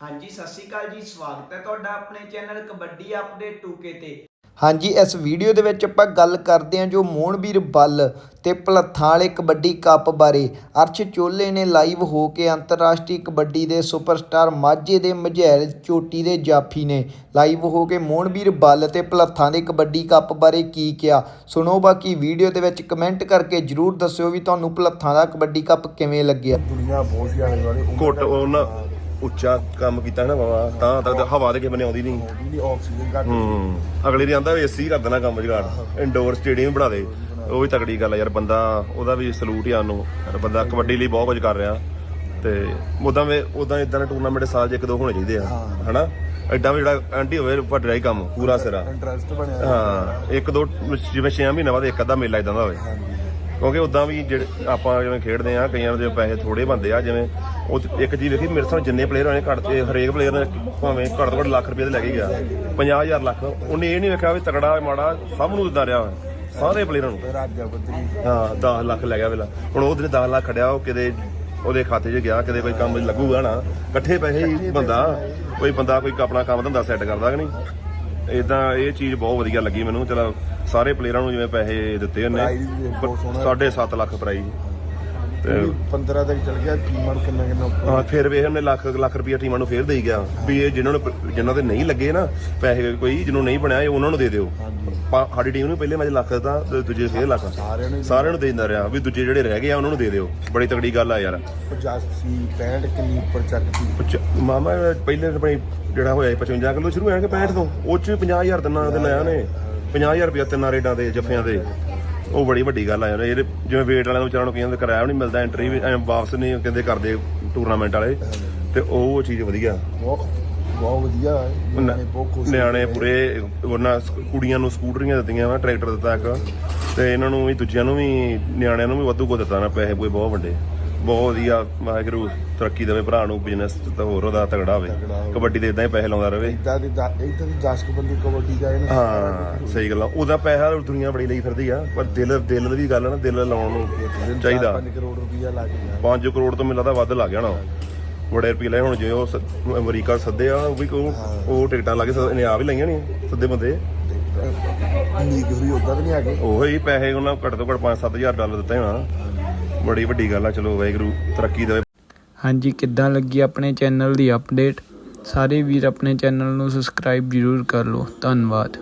ਹਾਂਜੀ ਸਤਿ ਸ਼੍ਰੀ ਅਕਾਲ ਜੀ ਸਵਾਗਤ ਹੈ ਤੁਹਾਡਾ ਆਪਣੇ ਚੈਨਲ ਕਬੱਡੀ ਅਪਡੇਟ 2K ਤੇ। ਹਾਂਜੀ ਇਸ ਵੀਡੀਓ ਦੇ ਵਿੱਚ ਆਪਾਂ ਗੱਲ ਕਰਦੇ ਹਾਂ ਜੋ ਮੋਹਨਵੀਰ ਬੱਲ ਤੇ ਭਲੱਥਾਂ ਵਾਲੇ ਕਬੱਡੀ ਕੱਪ ਬਾਰੇ। ਅਰਸ਼ ਚੋਲੇ ਨੇ ਲਾਈਵ ਹੋ ਕੇ ਅੰਤਰਰਾਸ਼ਟਰੀ ਕਬੱਡੀ ਦੇ ਸੁਪਰਸਟਾਰ ਮਾਝੇ ਦੇ ਮਝੈਲ ਚੋਟੀ ਦੇ ਜਾਫੀ ਨੇ ਲਾਈਵ ਹੋ ਕੇ ਮੋਹਨਵੀਰ ਬੱਲ ਤੇ ਭਲੱਥਾਂ ਦੇ ਕਬੱਡੀ ਕੱਪ ਬਾਰੇ ਕੀ ਕਿਹਾ। ਸੁਣੋ ਬਾਕੀ ਵੀਡੀਓ ਦੇ ਵਿੱਚ ਕਮੈਂਟ ਕਰਕੇ ਜਰੂਰ ਦੱਸਿਓ ਵੀ ਤੁਹਾਨੂੰ ਭਲੱਥਾਂ ਦਾ ਕਬੱਡੀ ਕੱਪ ਕਿਵੇਂ ਲੱਗਿਆ। ਦੁਨੀਆ ਬਹੁਤ ਵਾਲੇ ਘੁੱਟ ਉਹਨਾਂ ਉੱਚਾ ਕੰਮ ਕੀਤਾ ਨਾ ਬਾਬਾ ਤਾਂ ਤੱਕ ਹਵਾ ਦੇ ਕੇ ਬਣੇ ਆਉਂਦੀ ਨਹੀਂ ਨਹੀਂ ਆਕਸੀਜਨ ਘੱਟ ਹੂੰ ਅਗਲੇ ਦੀ ਆਂਦਾ ਏਸੀ ਕਰ ਦੇਣਾ ਕੰਮ ਜਗਾੜ ਇੰਡੋਰ ਸਟੇਡੀਅਮ ਬਣਾ ਦੇ। ਉਹ ਵੀ ਤਕੜੀ ਗੱਲ ਆ ਯਾਰ ਬੰਦਾ ਉਹਦਾ ਵੀ ਸਲੂਟ ਹੀ ਆ ਉਹਨੂੰ। ਯਾਰ ਬੰਦਾ ਕਬੱਡੀ ਲਈ ਬਹੁਤ ਕੁਝ ਕਰ ਰਿਹਾ। ਤੇ ਉਦਾਂ ਵੇ ਉਦਾਂ ਇਦਾਂ ਦੇ ਟੂਰਨਾਮੈਂਟ ਸਾਲ 'ਚ ਇੱਕ ਦੋ ਹੋਣੇ ਚਾਹੀਦੇ ਆ ਹਨਾ? ਐਡਾ ਵੀ ਜਿਹੜਾ ਐਂਟੀ ਹੋਵੇ ਵੱਡਾ ਹੀ ਕੰਮ ਪੂਰਾ ਸਿਰਾ। ਇੰਟਰਸਟ ਬਣਿਆ ਹਾਂ ਇੱਕ ਦੋ ਜਿਵੇਂ 6 ਮਹੀਨੇ ਬਾਅਦ ਇੱਕ ਅੱਧਾ ਮੇਲਾ ਇਦਾਂ ਦਾ ਹੋਵੇ। ਕਿਉਂਕਿ ਉਦਾਂ ਵੀ ਜਿਹੜੇ ਆਪਾਂ ਜਿਵੇਂ ਖੇਡਦੇ ਆ ਕਈਆਂ ਦੇ ਪੈਸੇ ਥੋੜੇ ਬੰਦੇ ਆ ਜਿਵੇਂ ਉਹ ਇੱਕ ਜੀ ਵੇਖੀ ਮੇਰੇ ਸਾਹ ਜਿੰਨੇ ਪਲੇਅਰ ਹੋਣੇ ਘੱਟ ਤੇ ਹਰੇਕ ਪਲੇਅਰ ਨੇ ਭਾਵੇਂ ਘੱਟ ਤੋਂ ਘੱਟ ਲੱਖ ਰੁਪਏ ਤੇ ਲੈ ਕੇ ਗਿਆ 50000 ਲੱਖ ਉਹਨੇ ਇਹ ਨਹੀਂ ਵੇਖਿਆ ਵੀ ਤਕੜਾ ਮਾੜਾ ਸਭ ਨੂੰ ਦਿੰਦਾ ਰਿਹਾ। ਸਾਰੇ ਪਲੇਅਰਾਂ ਨੂੰ। ਹਾਂ 10 ਲੱਖ ਲੈ ਗਿਆ ਵੇਲਾ। ਹੁਣ ਉਹ ਦਿਨ 10 ਲੱਖ ਖੜਿਆ ਉਹ ਕਿਤੇ ਉਹਦੇ ਖਾਤੇ 'ਚ ਗਿਆ ਕਿਤੇ ਕੋਈ ਕੰਮ ਲੱਗੂਗਾ ਨਾ ਇਕੱਠੇ ਪੈਸੇ ਹੀ ਬੰਦਾ ਕੋਈ ਬੰਦਾ ਕੋਈ ਆਪਣਾ ਕੰਮ ਧੰਦਾ ਸੈੱਟ ਕਰਦਾ ਕਿ ਨਹੀਂ? ਇਦਾਂ ਇਹ ਚੀਜ਼ ਬਹੁਤ ਵਧੀਆ ਲੱਗੀ ਮੈਨੂੰ। ਚਲੋ ਸਾਰੇ ਪਲੇਅਰਾਂ ਨੂੰ ਜਿਵੇਂ ਪੈਸੇ ਦਿੱਤੇ ਉਹਨੇ। Prize ਵੀ ਬਹੁਤ ਸੋਹਣਾ। 7.5 ਲੱਖ ਪ੍ਰਾਈਜ਼ ਤੇ 15 ਤੱਕ ਚਲ ਗਿਆ ਟੀਮਾਂ ਨੂੰ ਕਿੰਨਾ ਕਿੰਨਾ ਉੱਪਰ ਹਾਂ ਫਿਰ ਵੇਖ ਉਹਨੇ ਲੱਖ ਲੱਖ ਰੁਪਈਆ ਟੀਮਾਂ ਨੂੰ ਫੇਰ ਦੇਈ ਗਿਆ। ਵੀ ਇਹ ਜਿਨ੍ਹਾਂ ਨੂੰ ਜਿਨ੍ਹਾਂ ਦੇ ਨਹੀਂ ਲੱਗੇ ਨਾ ਪੈਸੇ ਕੋਈ ਜਿਹਨੂੰ ਨਹੀਂ ਬਣਿਆ ਇਹ ਉਹਨਾਂ ਨੂੰ ਦੇ ਦਿਓ। ਪਾ- ਸਾਡੀ ਟੀਮ ਨੂੰ ਪਹਿਲੇ ਮੈਚ ਲੱਖ ਦਿੱਤਾ ਤੇ ਦੂਜੇ ਫੇਰ ਲੱਖ। ਸਾਰਿਆਂ ਨੂੰ ਸਾਰਿਆਂ ਨੂੰ ਦੇ ਦਿੰਦਾ ਰਿਹਾ ਵੀ ਦੂਜੇ ਜਿਹੜੇ ਰਹਿ ਗਏ ਆ ਉਹਨਾਂ ਨੂੰ ਦੇ ਦਿਓ। ਬੜੀ ਤਗੜੀ ਗੱਲ ਆ ਯਾਰ। 85 65 ਕਿੰਨੀ ਉੱਪਰ ਚੱਕਤੀ ਪਚ- ਮਾਮਾ ਪਹਿਲੇ ਆਪਣੀ ਜਿਹੜਾ ਹੋਇਆ ਸੀ 55 ਕਿਲੋ ਸ਼ੁਰੂ ਹੋਇਆ ਕਿ 65 ਤੋਂ ਉਹ ਚ ਵੀ 50000 ਤਿੰਨਾਂ ਦੇ ਲਿਆ ਨੇ 50000 ਰੁਪਇਆ ਤਿੰਨਾਂ ਰੇਡਾਂ ਦੇ ਜੱਫਿਆਂ ਦੇ। ਉਹ ਬੜੀ ਵੱਡੀ ਗੱਲ ਆ ਯਾਰ ਇਹ ਜਿਵੇਂ ਵੇਟ ਵਾਲਿਆਂ ਨੂੰ ਵਿਚਾਰਾਂ ਨੂੰ ਕਈਆਂ ਦੇ ਕਿਰਾਇਆ ਵੀ ਨਹੀਂ ਮਿਲਦਾ ਐਂਟਰੀ ਵੀ ਐਂ ਵਾਪਸ ਨਹੀਂ ਕਹਿੰਦੇ ਕਰਦੇ ਟੂਰਨਾਮੈਂਟ ਵਾਲੇ ਤੇ ਉਹ ਚੀਜ਼ ਵਧੀਆ। ਬਹੁਤ ਬਹੁਤ ਵਧੀਆ। ਹੈ ਨਿਆਣੇ ਬਹੁਤ ਖੁਸ਼ ਨਿਆਣੇ ਪੂਰੇ ਉਹਨਾਂ ਸ- ਕੁੜੀਆਂ ਨੂੰ ਸਕੂਟਰੀਆਂ ਦਿੱਤੀਆਂ ਵਾ ਟਰੈਕਟਰ ਦਿੱਤਾ ਇੱਕ ਤੇ ਇਹਨਾਂ ਨੂੰ ਵੀ ਦੂਜਿਆਂ ਨੂੰ ਵੀ ਨਿਆਣਿਆਂ ਨੂੰ ਵੀ ਵਾਧੂ ਕੋ ਦਿੱਤਾ ਨਾ ਪੈਸੇ ਕੋਈ ਬਹੁਤ ਵੱਡੇ। ਬਹੁਤ ਵਧੀਆ ਵਾਹਿਗੁਰੂ ਤਰੱਕੀ ਦੇਵੇ ਭਰਾ ਨੂੰ ਬਿਜ਼ਨਸ ਤੇ ਹੋਰ ਉਹਦਾ ਤਗੜਾ ਹੋਵੇ। ਕਬੱਡੀ ਦੇ ਇਦਾਂ ਹੀ ਪੈਸੇ ਲਾਉਂਦਾ ਰਹੇ। ਇਦਾਂ ਦੀ ਇਦਾਂ ਦੀ 10 ਕੁ ਬੰਦੇ ਕਬੱਡੀ ਜਾਏ ਨਾ ਹਾਂ ਸਹੀ ਗੱਲ ਆ। ਉਹਦਾ ਪੈਸਾ ਦੁਨੀਆ ਬੜੀ ਲਈ ਫਿਰਦੀ ਆ ਪਰ ਦਿਲ ਦਿਲ ਦੀ ਗੱਲ ਆ ਨਾ ਦਿਲ ਲਾਉਣ ਨੂੰ ਚਾਹੀਦਾ। 5 ਕਰੋੜ ਰੁਪਈਆ ਲੱਗ ਗਿਆ। 5 ਕਰੋੜ ਤੋਂ ਮੈਨੂੰ ਲੱਗਦਾ ਵੱਧ ਲੱਗ ਜਾਣਾ ਬੜੇ ਰੁਪਏ ਲਏ ਹੁਣ ਜੇ ਉਹ ਅਮਰੀਕਾ ਸੱਦੇ ਆ ਉਹ ਵੀ ਉਹ ਉਹ ਟਿਕਟਾਂ ਲਾ ਕੇ ਇਹਨੇ ਆ ਵੀ ਲਈਆਂ ਨਹੀਂ ਸੱਦੇ ਬੰਦੇ। ਵੀ ਉਦਾਂ ਤਾਂ ਨਹੀਂ ਆ ਗਏ ਉਹ ਹੀ ਪੈਸੇ ਉਹਨਾਂ ਘੱਟ ਤੋਂ ਘੱਟ 5-7000 ਡਾਲਰ ਦਿੱਤੇ ਹੋਣਾ। ਬੜੀ ਵੱਡੀ ਗੱਲ ਆ, ਚਲੋ ਵਾਹਿਗੁਰੂ, ਤਰੱਕੀ ਦੇਵੇ। ਹਾਂਜੀ, ਕਿੱਦਾਂ ਲੱਗੀ ਆਪਣੇ ਚੈਨਲ ਦੀ ਅਪਡੇਟ ਸਾਰੇ ਵੀਰ ਆਪਣੇ ਚੈਨਲ ਨੂੰ ਸਬਸਕ੍ਰਾਈਬ ਜ਼ਰੂਰ ਕਰ ਲਓ। ਧੰਨਵਾਦ।